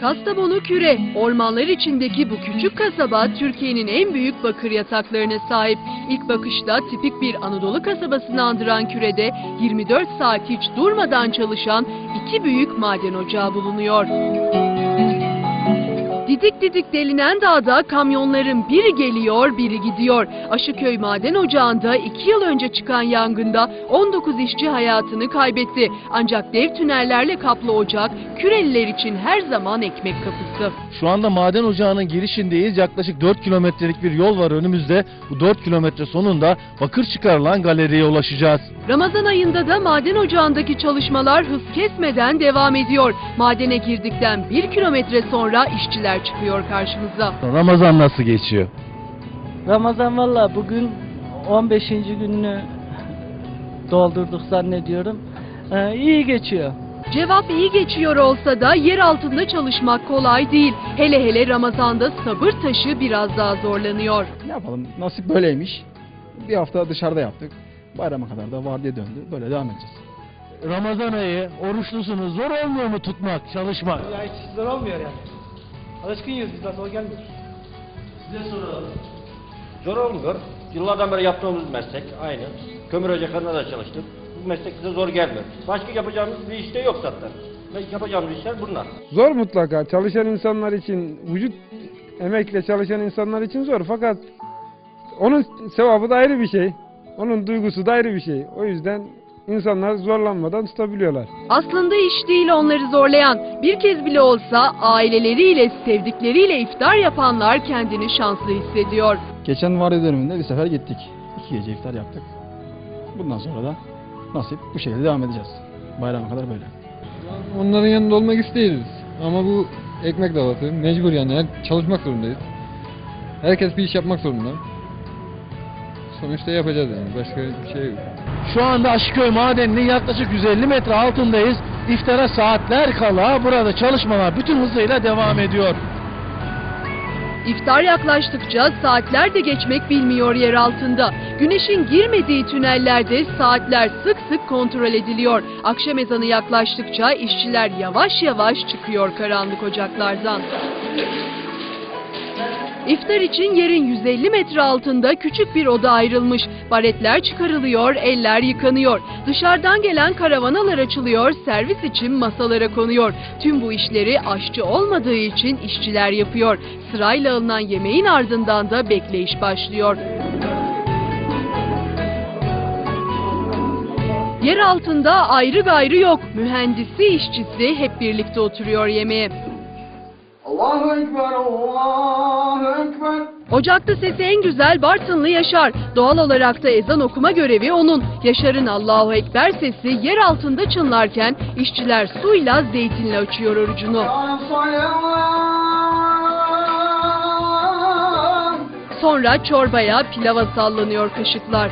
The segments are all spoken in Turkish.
Kastamonu Küre, ormanlar içindeki bu küçük kasaba Türkiye'nin en büyük bakır yataklarına sahip. İlk bakışta tipik bir Anadolu kasabasını andıran Küre'de 24 saat hiç durmadan çalışan iki büyük maden ocağı bulunuyor. Didik didik delinen dağda kamyonların biri geliyor, biri gidiyor. Aşıköy Maden Ocağı'nda 2 yıl önce çıkan yangında 19 işçi hayatını kaybetti. Ancak dev tünellerle kaplı ocak Küreliler için her zaman ekmek kapısı. Şu anda maden ocağının girişindeyiz. Yaklaşık 4 kilometrelik bir yol var önümüzde. Bu 4 kilometre sonunda bakır çıkarılan galeriye ulaşacağız. Ramazan ayında da maden ocağındaki çalışmalar hız kesmeden devam ediyor. Madene girdikten 1 kilometre sonra işçiler çıkıyor karşımıza. Ramazan nasıl geçiyor? Ramazan valla bugün 15. gününü doldurduk zannediyorum. Ee, iyi geçiyor. Cevap iyi geçiyor olsa da yer altında çalışmak kolay değil. Hele hele Ramazan'da sabır taşı biraz daha zorlanıyor. Ne yapalım nasip böyleymiş. Bir hafta dışarıda yaptık. Bayrama kadar da vardiya döndü. Böyle devam edeceğiz. Ramazan ayı oruçlusunuz. Zor olmuyor mu tutmak, çalışmak? Ya hiç zor olmuyor yani. Alışkınız biz daha zor gelmiyor. Zor olmuyor. Yıllardan beri yaptığımız meslek aynı. Kömür ocaklarında da çalıştık. Bu meslek bize zor gelmiyor. Başka yapacağımız bir işte yok zaten. Ve yapacağımız işler bunlar. Zor mutlaka. Çalışan insanlar için, vücut emekle çalışan insanlar için zor. Fakat onun sevabı da ayrı bir şey. Onun duygusu da ayrı bir şey. O yüzden insanlar zorlanmadan tutabiliyorlar. Aslında iş değil onları zorlayan. Bir kez bile olsa aileleriyle, sevdikleriyle iftar yapanlar kendini şanslı hissediyor. Geçen vardiya döneminde bir sefer gittik. İki gece iftar yaptık. Bundan sonra da nasip bu şekilde devam edeceğiz. Bayrama kadar böyle. Onların yanında olmak isteriz. Ama bu ekmek davası. Mecbur yani. Çalışmak zorundayız. Herkes bir iş yapmak zorunda. Sonuçta yapacağız yani. Başka bir şey yok. Şu anda Aşıköy Madeni'nin yaklaşık 150 metre altındayız. İftara saatler kala burada çalışmalar bütün hızıyla devam ediyor. İftar yaklaştıkça saatler de geçmek bilmiyor yer altında. Güneşin girmediği tünellerde saatler sık sık kontrol ediliyor. Akşam ezanı yaklaştıkça işçiler yavaş yavaş çıkıyor karanlık ocaklardan. İftar için yerin 150 metre altında küçük bir oda ayrılmış. Baretler çıkarılıyor, eller yıkanıyor. Dışarıdan gelen karavanalar açılıyor, servis için masalara konuyor. Tüm bu işleri aşçı olmadığı için işçiler yapıyor. Sırayla alınan yemeğin ardından da bekleyiş başlıyor. Yer altında ayrı gayrı yok. Mühendisi, işçisi hep birlikte oturuyor yemeğe. Allahu Ekber, Allahu Ekber. Ocakta sesi en güzel Bartınlı Yaşar. Doğal olarak da ezan okuma görevi onun. Yaşar'ın Allahu Ekber sesi yer altında çınlarken işçiler suyla zeytinle açıyor orucunu. Sonra çorbaya, pilava sallanıyor kaşıklar.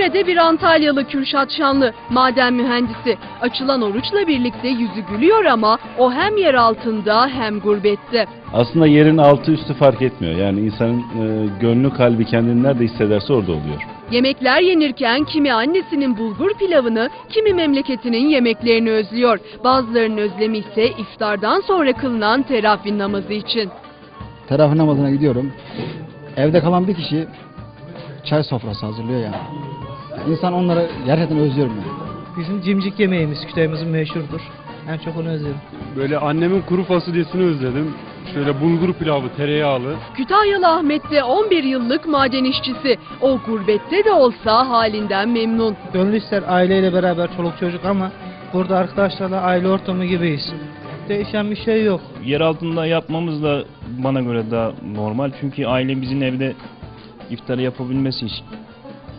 Küre'de bir Antalyalı Kürşat Şanlı, maden mühendisi. Açılan oruçla birlikte yüzü gülüyor ama o hem yer altında hem gurbette. Aslında yerin altı üstü fark etmiyor. Yani insanın e, gönlü kalbi kendini nerede hissederse orada oluyor. Yemekler yenirken kimi annesinin bulgur pilavını, kimi memleketinin yemeklerini özlüyor. Bazılarının özlemi ise iftardan sonra kılınan teravih namazı için. Teravih namazına gidiyorum. Evde kalan bir kişi çay sofrası hazırlıyor yani. İnsan onları gerçekten özlüyorum yani. Bizim cimcik yemeğimiz Kütahya'mızın meşhurdur. En çok onu özledim. Böyle annemin kuru fasulyesini özledim. Şöyle bulgur pilavı, tereyağlı. Kütahyalı Ahmet de 11 yıllık maden işçisi. O gurbette de olsa halinden memnun. Gönlü ister aileyle beraber çoluk çocuk ama burada arkadaşlarla aile ortamı gibiyiz. Değişen bir şey yok. Yer altında yapmamız da bana göre daha normal. Çünkü ailemizin evde iftarı yapabilmesi için,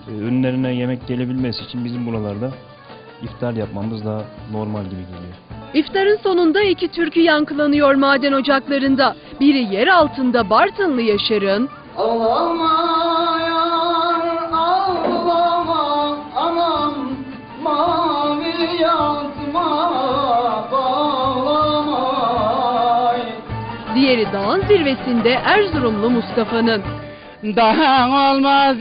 önlerine yemek gelebilmesi için bizim buralarda iftar yapmamız daha normal gibi geliyor. İftarın sonunda iki türkü yankılanıyor maden ocaklarında. Biri yer altında Bartınlı Yaşar'ın, Ağlama yar, ağlama anam. Mavi yazma, bağlama. diğeri dağın zirvesinde Erzurumlu Mustafa'nın. daha olmaz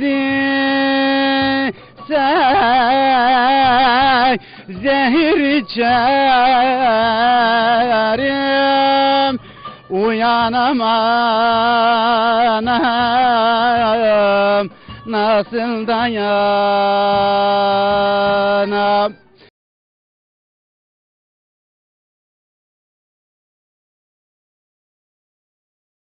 sen zehir içerim. Uyan nasıl dayanam?